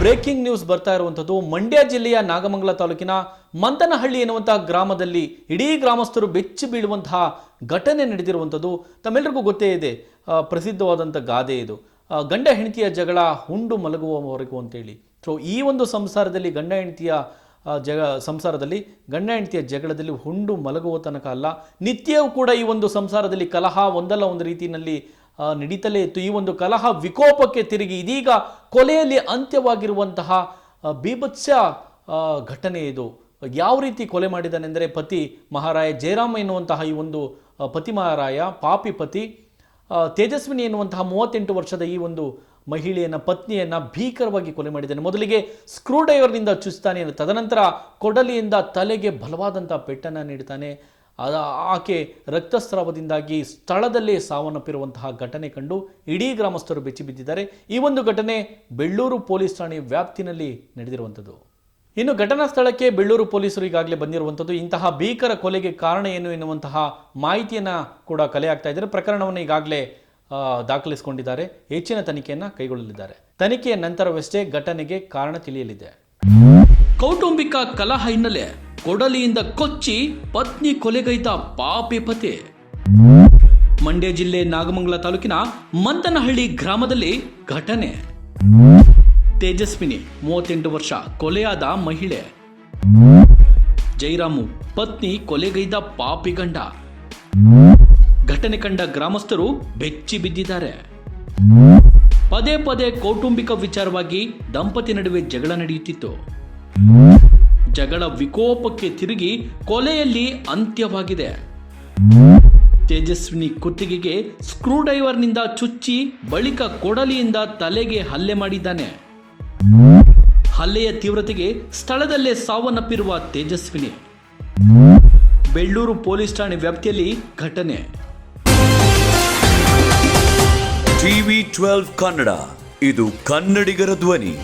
Breaking news ಬರ್ತಾ ಇರುವಂಥದ್ದು ಮಂಡ್ಯ ಜಿಲ್ಲೆಯ ನಾಗಮಂಗಲ ತಾಲೂಕಿನ ಮಂತನಹಳ್ಳಿ ಎನ್ನುವಂತಹ ಗ್ರಾಮದಲ್ಲಿ ಇಡೀ ಗ್ರಾಮಸ್ಥರು ಬೆಚ್ಚಿ ಬೀಳುವಂತಹ ಘಟನೆ ನಡೆದಿರುವಂಥದ್ದು ತಮ್ಮೆಲ್ಲರಿಗೂ ಗೊತ್ತೇ ಇದೆ. ಪ್ರಸಿದ್ಧವಾದಂಥ ಗಾದೆ ಇದು. ಗಂಡ ಹೆಂಡತಿಯ ಜಗಳ, ಹುಂಡು ಮಲಗುವವರೆಗೂ ಅಂತೇಳಿ. ಸೊ ಈ ಒಂದು ಸಂಸಾರದಲ್ಲಿ ಗಂಡ ಹೆಂಡತಿಯ ಜಗ ಸಂಸಾರದಲ್ಲಿ ಗಂಡ ಹೆಂಡತಿಯ ಜಗಳದಲ್ಲಿ ಹುಂಡು ಮಲಗುವ ತನಕ ಅಲ್ಲ, ನಿತ್ಯವೂ ಕೂಡ ಈ ಒಂದು ಸಂಸಾರದಲ್ಲಿ ಕಲಹ ಒಂದಲ್ಲ ಒಂದು ರೀತಿಯಲ್ಲಿ ನಡೀತಲೇ ಇತ್ತು. ಈ ಒಂದು ಕಲಹ ವಿಕೋಪಕ್ಕೆ ತಿರುಗಿ ಇದೀಗ ಕೊಲೆಯಲ್ಲಿ ಅಂತ್ಯವಾಗಿರುವಂತಹ ಬೀಭತ್ಸ ಘಟನೆ ಇದು. ಯಾವ ರೀತಿ ಕೊಲೆ ಮಾಡಿದಾನೆಂದರೆ ಪತಿ ಮಹಾರಾಯ ಜಯರಾಮ ಎನ್ನುವಂತಹ ಈ ಒಂದು ಪತಿ ಮಹಾರಾಯ, ಪಾಪಿ ಪತಿ ತೇಜಸ್ವಿನಿ ಎನ್ನುವಂತಹ ಮೂವತ್ತೆಂಟು ವರ್ಷದ ಈ ಒಂದು ಮಹಿಳೆಯನ್ನ ಪತ್ನಿಯನ್ನು ಭೀಕರವಾಗಿ ಕೊಲೆ ಮಾಡಿದ್ದಾನೆ. ಮೊದಲಿಗೆ ಸ್ಕ್ರೂ ಡ್ರೈವರ್ನಿಂದ ಚುಚ್ತಾನೆ, ತದನಂತರ ಕೊಡಲಿಯಿಂದ ತಲೆಗೆ ಬಲವಾದಂಥ ಪೆಟ್ಟನ್ನು ನೀಡ್ತಾನೆ. ಅದ- ಆಕೆ ರಕ್ತಸ್ರಾವದಿಂದಾಗಿ ಸ್ಥಳದಲ್ಲೇ ಸಾವನ್ನಪ್ಪಿರುವಂತಹ ಘಟನೆ ಕಂಡು ಇಡೀ ಗ್ರಾಮಸ್ಥರು ಬೆಚ್ಚಿ ಬಿದ್ದಿದ್ದಾರೆ. ಈ ಒಂದು ಘಟನೆ ಬೆಳ್ಳೂರು ಪೊಲೀಸ್ ಠಾಣೆ ವ್ಯಾಪ್ತಿನಲ್ಲಿ ನಡೆದಿರುವಂಥದ್ದು. ಇನ್ನು ಘಟನಾ ಸ್ಥಳಕ್ಕೆ ಬೆಳ್ಳೂರು ಪೊಲೀಸರು ಈಗಾಗಲೇ ಬಂದಿರುವಂಥದ್ದು. ಇಂತಹ ಭೀಕರ ಕೊಲೆಗೆ ಕಾರಣ ಏನು ಎನ್ನುವಂತಹ ಮಾಹಿತಿಯನ್ನು ಕೂಡ ಕಲೆ ಆಗ್ತಾ ಇದ್ದಾರೆ. ಪ್ರಕರಣವನ್ನು ಈಗಾಗಲೇ ದಾಖಲಿಸಿಕೊಂಡಿದ್ದಾರೆ. ಹೆಚ್ಚಿನ ತನಿಖೆಯನ್ನು ಕೈಗೊಳ್ಳಲಿದ್ದಾರೆ. ತನಿಖೆಯ ನಂತರವಷ್ಟೇ ಘಟನೆಗೆ ಕಾರಣ ತಿಳಿಯಲಿದೆ. ಕೌಟುಂಬಿಕ ಕಲಹ ಹಿನ್ನೆಲೆ ಕೊಡಲಿಯಿಂದ ಕೊಚ್ಚಿ ಪತ್ನಿ ಕೊಲೆಗೈದ ಪಾಪಿ ಪತಿ. ಮಂಡ್ಯ ಜಿಲ್ಲೆ ನಾಗಮಂಗಲ ತಾಲೂಕಿನ ಮಂತನಹಳ್ಳಿ ಗ್ರಾಮದಲ್ಲಿ ಘಟನೆ. ತೇಜಸ್ವಿನಿ, ಮೂವತ್ತೆಂಟು ವರ್ಷ, ಕೊಲೆಯಾದ ಮಹಿಳೆ. ಜೈರಾಮು, ಪತ್ನಿ ಕೊಲೆಗೈದ ಪಾಪಿ ಗಂಡ. ಘಟನೆ ಕಂಡ ಗ್ರಾಮಸ್ಥರು ಬೆಚ್ಚಿ ಬಿದ್ದಿದ್ದಾರೆ. ಪದೇ ಪದೇ ಕೌಟುಂಬಿಕ ವಿಚಾರವಾಗಿ ದಂಪತಿ ನಡುವೆ ಜಗಳ ನಡೆಯುತ್ತಿತ್ತು. ಜಗಳ ವಿಕೋಪಕ್ಕೆ ತಿರುಗಿ ಕೊಲೆಯಲ್ಲಿ ಅಂತ್ಯವಾಗಿದೆ. ತೇಜಸ್ವಿನಿ ಕುತ್ತಿಗೆಗೆ ಸ್ಕ್ರೂ ಡ್ರೈವರ್ನಿಂದ ಚುಚ್ಚಿ ಬಳಿಕ ಕೊಡಲಿಯಿಂದ ತಲೆಗೆ ಹಲ್ಲೆ ಮಾಡಿದ್ದಾನೆ. ಹಲ್ಲೆಯ ತೀವ್ರತೆಗೆ ಸ್ಥಳದಲ್ಲೇ ಸಾವನ್ನಪ್ಪಿರುವ ತೇಜಸ್ವಿನಿ. ಬೆಳ್ಳೂರು ಪೊಲೀಸ್ ಠಾಣೆ ವ್ಯಾಪ್ತಿಯಲ್ಲಿ ಘಟನೆ. ಟಿವಿ ಟ್ವೆಲ್ವ್ ಕನ್ನಡ, ಇದು ಕನ್ನಡಿಗರ ಧ್ವನಿ.